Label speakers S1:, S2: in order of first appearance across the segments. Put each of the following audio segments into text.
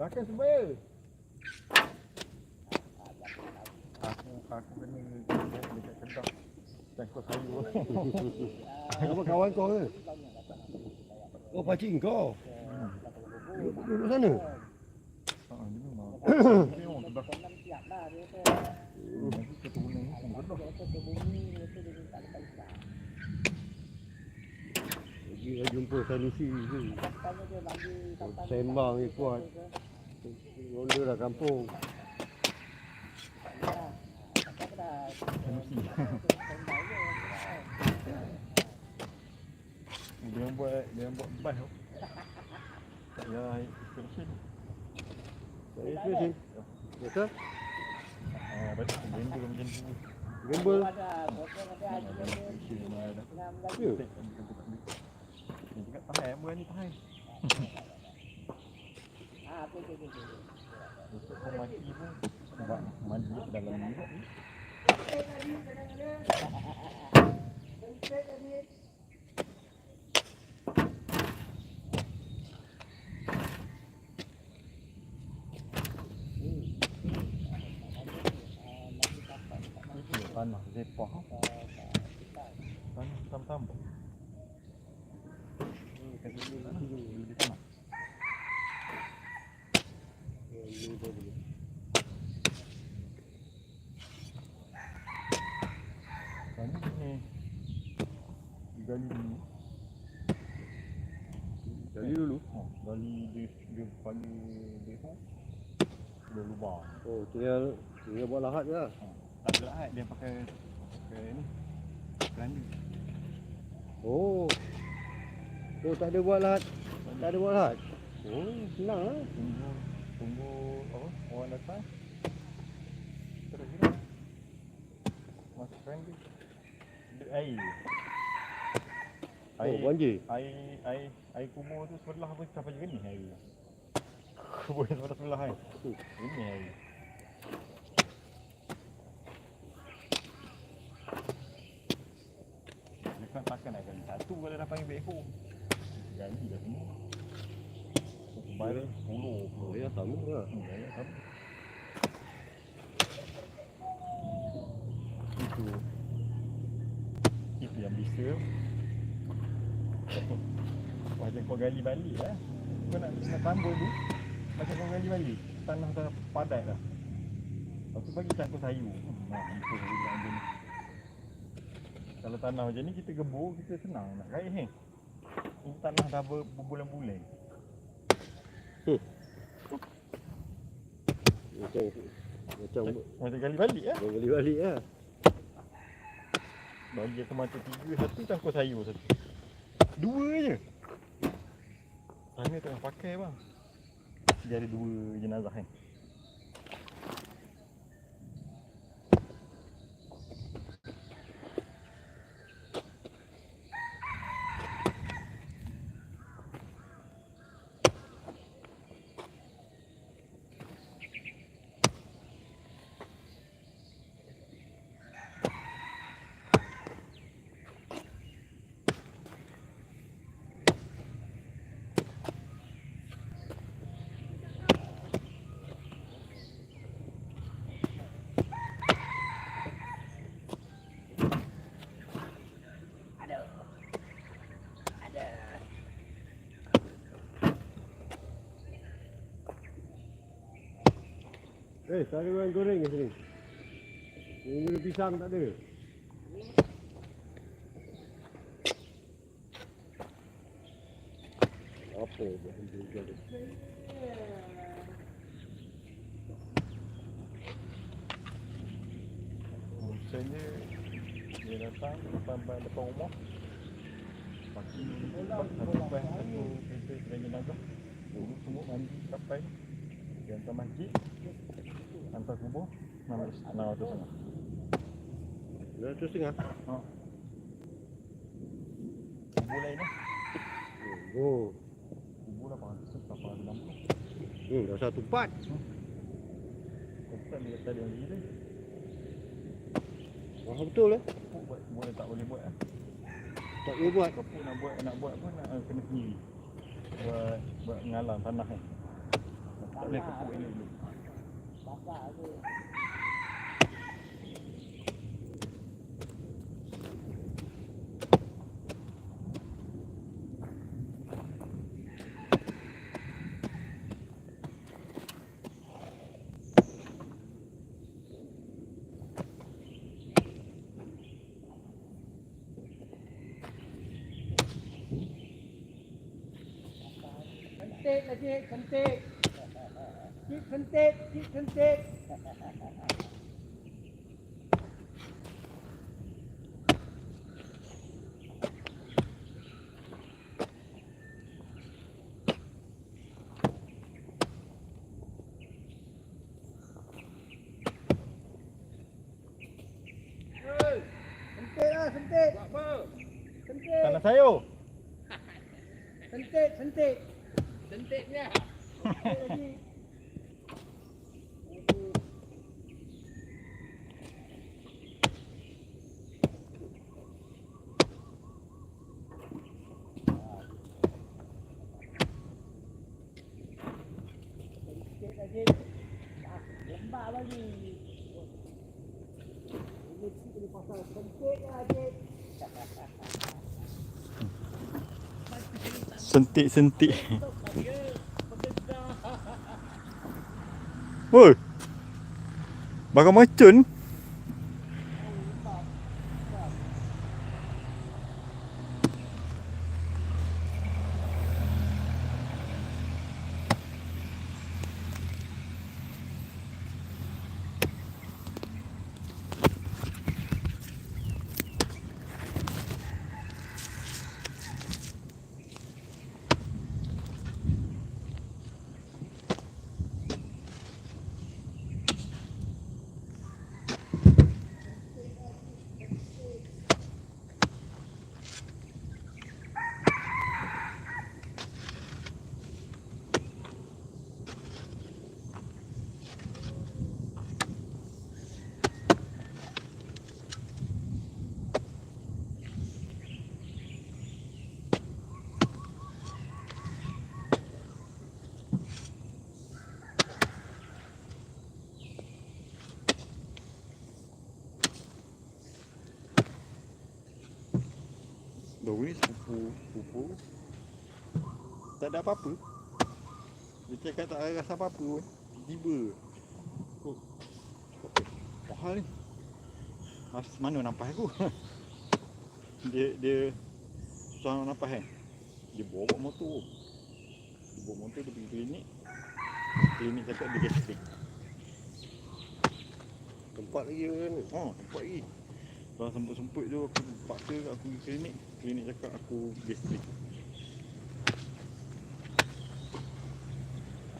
S1: Takkan sebaya. Aku aku kena dekat dekat kedah. Cangkut kayu.
S2: Apa kawan kau ke? Oh pakcik kau. Duduk, duduk sana.
S1: Ha, memang.
S3: Siap lah dia
S1: ni kedah.
S3: Dia bumi dia dia tak payah.
S2: Pergi lah jumpa Sanusi tu.
S3: Katanya dia sampai
S2: Sembang ni kuat. Ronda dah kampung.
S1: Dia yang buat dia yang buat bas tu. Tak payah ikut mesin.
S2: Saya tu sih. Betul?
S1: Ah, baik gembel macam tu.
S2: Gembel.
S3: Ada, botol ada haji dia.
S1: Mesin mana ada.
S3: Enam lagi.
S2: Ya.
S1: Tek, kan, bukan bukan ni. Ni cakap tahan, bukan ni tahan.
S3: Ah,
S1: kau mati pun sebab mandi dalam ni. Itu tanah zepah. Tanah tambah-tambah. Hmm, kat sini tanah. Di tanah. Kami ni gali dulu.
S2: Gali dulu.
S1: Ha, gali dia dia gali dia tu. Dia lubang.
S2: Oh, tinggal tinggal buat lahat je lah.
S1: Ha, tak ada lahat dia pakai pakai ni. Keranda.
S2: Oh. Oh, tak ada buat lahat. Tak ada buat lahat. Oh, senang lah.
S1: Tunggu tunggu apa? Orang datang. Terus masuk keranda. Dia air.
S2: Oh, banjir.
S1: air air air kubur tu sebelah pun sampai je ni air. Kubur yang sebelah sebelah kan. Ini air. Dekat takkan nak gali satu kalau dah panggil backhoe. Gali dah semua. Bayar 10
S2: Oh, ya sama lah.
S1: Hmm, bayar sama. Itu Bisa Macam kau gali balik lah Kau nak, nak tambah tu? Macam kau gali balik Tanah dah padat dah. Lepas tu bagi cangkul sayur. Hmm, Nah, itu Kalau tanah macam ni kita gebur Kita senang nak kait ni Ini tanah dah ber, berbulan-bulan.
S2: Macam macam
S1: Macam gali balik lah
S2: gali balik lah.
S1: Bagi aku mata tiga, satu cangkul sayur satu. Dua je. Sana tengah pakai bang. Dia ada dua jenazah kan
S2: Eh, tak ada orang goreng kat sini. Ini ada pisang tak ada. Apa buat juga tu?
S1: Misalnya Dia datang depan, depan rumah Pagi Satu bas, satu kereta dengan jenazah Dulu semua mandi sampai Dia hantar masjid. Hantar kubur. 600 600 setengah.
S2: Dah tu setengah.
S1: Ha. Kubur lain lah.
S2: Oh.
S1: Kubur 800 860.
S2: Hmm, dah satu part.
S1: Ustaz dia kata dia yang gila.
S2: Wah, betul eh.
S1: Buat boleh tak boleh buat lah.
S2: Tak boleh buat.
S1: Kepuk nak buat nak buat pun nak kena sendiri. Buat buat ngalang tanah kan. Tak boleh kepuk ini dulu.
S3: Bapak tu. Cantik lah cik, cantik. Cik cantik, cik cantik. Cantik lah, cantik. Buat apa? Cantik,
S1: Tanah sayur.
S3: cantik, cantik. Cantiknya. Cantik lagi. Aduh. Cantik lagi. Ah, Lembab lagi. Ini ini pasal cantik lah cik.
S1: Sentik-sentik. Woi. Bakar macun. Doi sepupu sepupu. Tak ada apa-apa. Dia cakap tak ada rasa apa-apa pun. Tiba-tiba. Oh. Mahal ni. Mas mana nampak aku? dia dia susah nak nampak kan. Dia bawa motor. Dia bawa motor dia pergi klinik. Klinik cakap dia gastrik.
S2: Tempat lagi kan.
S1: Oh, nampak lagi. Kalau semput-semput tu aku paksa aku pergi klinik. Klinik cakap aku gastrik.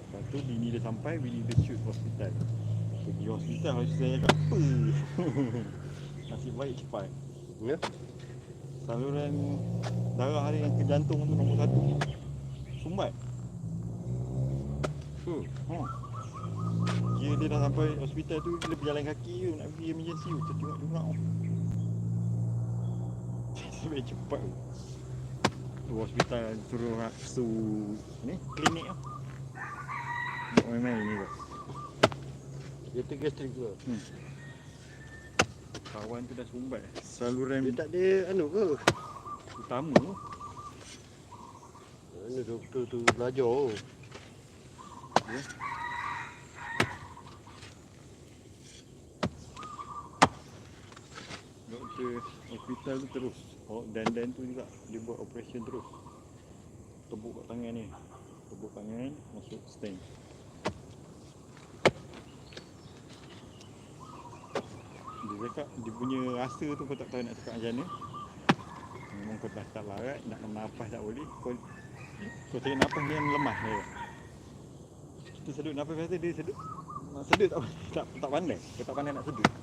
S1: Lepas tu bini dia sampai, bini dia shoot hospital. Pergi hospital, hospital cakap apa? Nasib baik cepat.
S2: Ya.
S1: Saluran darah dia yang ke jantung tu nombor satu. Sumbat.
S2: Hmm.
S1: Ha. Kira dia dah sampai hospital tu dia berjalan kaki tu nak pergi emergency tu terjungak-jungak tu. Sampai cepat tu. Hospital suruh nak su ni klinik tu. Tak main-main ni tu.
S2: Dia tu gastrik tu.
S1: Kawan tu dah sumbat. Saluran
S2: Dia tak ada anu ke?
S1: utama tu.
S2: Anu doktor tu belajar. oh.
S1: Doktor hospital tu terus. Oh, dan dan tu juga dia buat operation terus. Tebuk kat tangan ni. Tebuk tangan masuk stent. Dia cakap dia punya rasa tu kau tak tahu nak cakap macam mana. Memang kau dah tak larat nak nafas tak boleh. Kau kau cari nafas dia yang lemah. Tu tu sedut nafas kata dia sedut. Nak sedut tak, tak, tak pandai. Dia tak pandai nak sedut.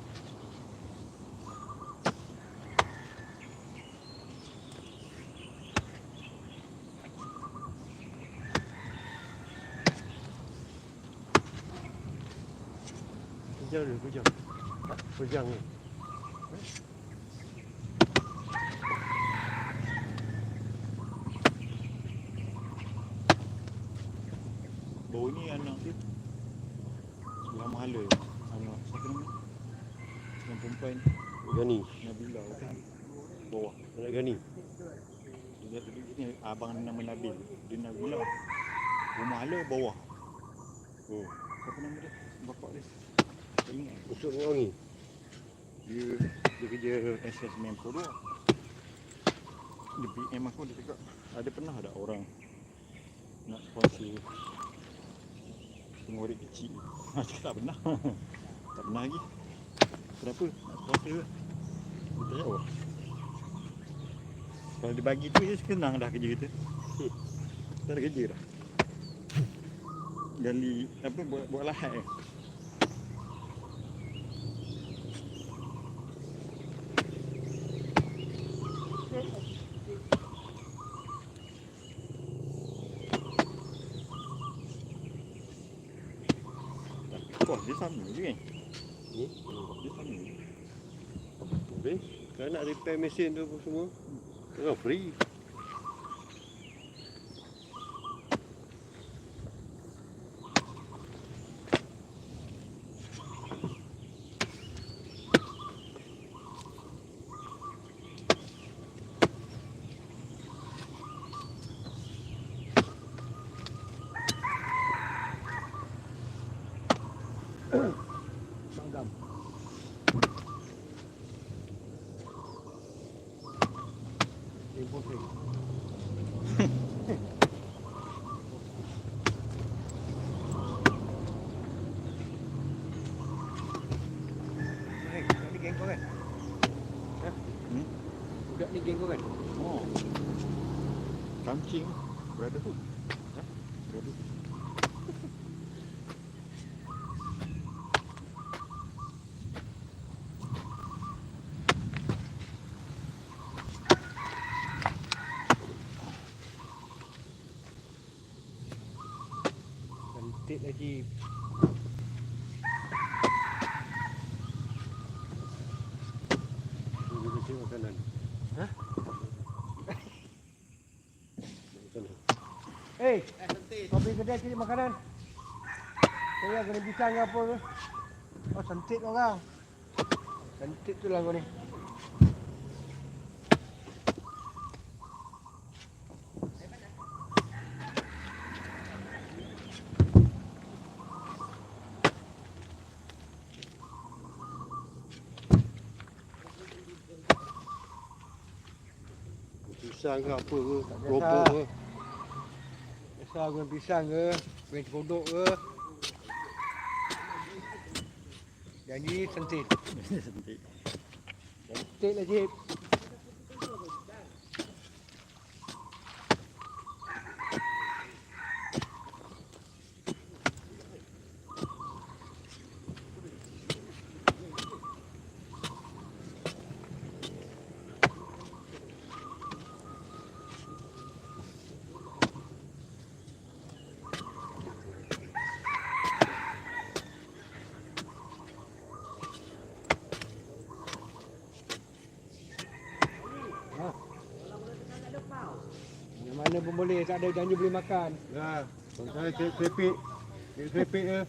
S2: Pejang dia, pejang. Pejang ni.
S1: Bau ni anak dia. Sebelah mahala. Anak siapa nama? Yang perempuan
S2: Gani.
S1: Nabila kan.
S2: Bawah. Anak Gani.
S1: Dia ni abang nama Nabil. Dia Nabila. Rumah hala bawah.
S2: Hmm.
S1: Siapa nama dia? Bapak dia. Ingat.
S2: Masuk dengan wangi.
S1: Dia dia kerja SS Mempo tu. Dia PM aku dia cakap ada pernah ada orang nak sponsor pengurik kecil. Cakap tak pernah. tak pernah lagi. Kenapa? Nak sponsor ke? Dia tak jawab. Kalau dia bagi tu je senang dah kerja kita. Tak ada kerja dah. Gali apa buat buat lahat eh. Sama je kan?
S2: Ni.
S1: Dia sama je.
S2: Habis. Kalau nak repair mesin tu semua. Tengah free. Mangam. Import free. Hei, budak ni geng kau kan? Ha?
S1: Hmm?
S2: Budak ni geng kau kan?
S1: Oh. Brotherhood. Ha? Brotherhood.
S2: Cantik lagi. Ini mesti makanan. Ha? Makanan.
S4: Eh, kau pergi kedai cari makanan. Saya kena bincang ke apa ke? Oh, sentik kau orang. Sentik tu lah kau ni.
S2: Pisang ke apa ke? Keropok ke?
S4: Biasa guna pisang ke, guna kodok ke. Janji sentik.
S1: Cantik.
S4: Sentik lah Cip. Mana pun boleh, tak ada janji boleh makan.
S2: Ya, saya kerepek. Kerepek ke?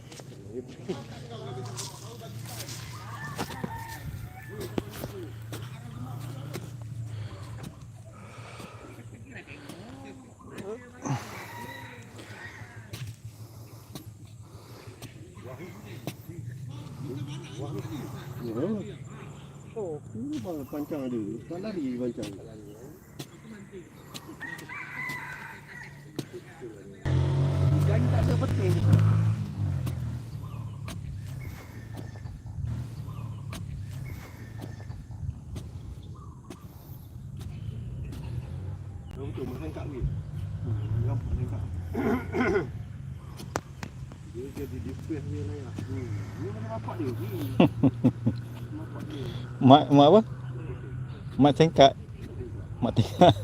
S2: Oh, ini bang pancang ada. Tak lari pancang.
S4: Janji tak ada penting.
S2: Orang tu makan kat ni. Hmm, Rampak ni kat. Dia Jadi dipes dia lah ya. Hmm. Ni mana bapak dia ni. bapak dia.
S1: Mak mak apa? Mak cengkat. Mak tingkat.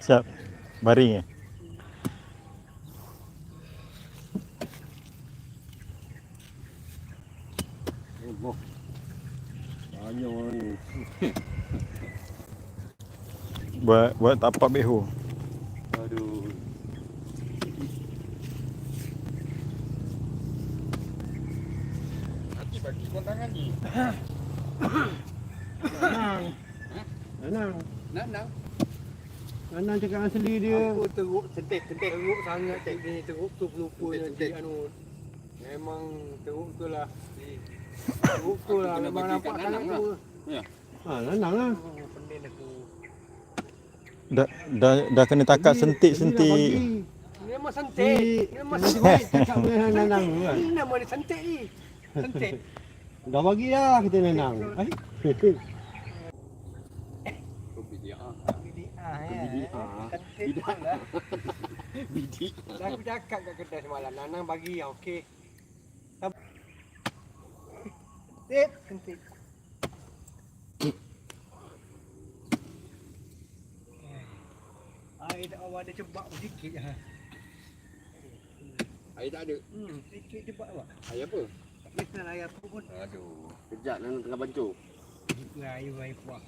S1: Siap. Baring eh.
S2: Banyak orang ni.
S1: Buat buat tapak beho.
S2: Aduh.
S1: Nanti bagi kontangan ni.
S2: Nanang. Nanang. Nanang cakap asli dia.
S4: Aku teruk, sentik, sentik. Teruk sangat cik ni. Teruk tu pelupa
S2: Sentik,
S4: nanti
S2: sentik.
S4: anu. Memang teruk tu lah. Teruk tu lah. Memang nampak
S5: kat
S4: sangat
S5: Nanang
S4: tu.
S2: Ha, Nanang lah.
S4: Oh, aku.
S1: Dah dah dah kena sentik-sentik.
S2: jadi dah bagi.
S4: Memang sentik. Memang sentik.
S2: cakap dengan Nanang tu kan.
S4: Ini nama dia sentik ni. Sentik.
S2: Dah bagi dah kita Nanang. Eh?
S5: Bidiah.
S4: Bidiah ya.
S2: Bidiah.
S4: Tu lah. Dah aku cakap kat kedai semalam. Nanang bagi yang okey. Sentik. Sentik. Air tak awak ada cebak sedikit je.
S5: Air tak ada.
S4: Hmm, sedikit cebak awak.
S5: Air apa?
S4: Tak kisah air apa pun.
S5: Aduh.
S2: Kejap Nanang tengah bancuh.
S4: Air air puas.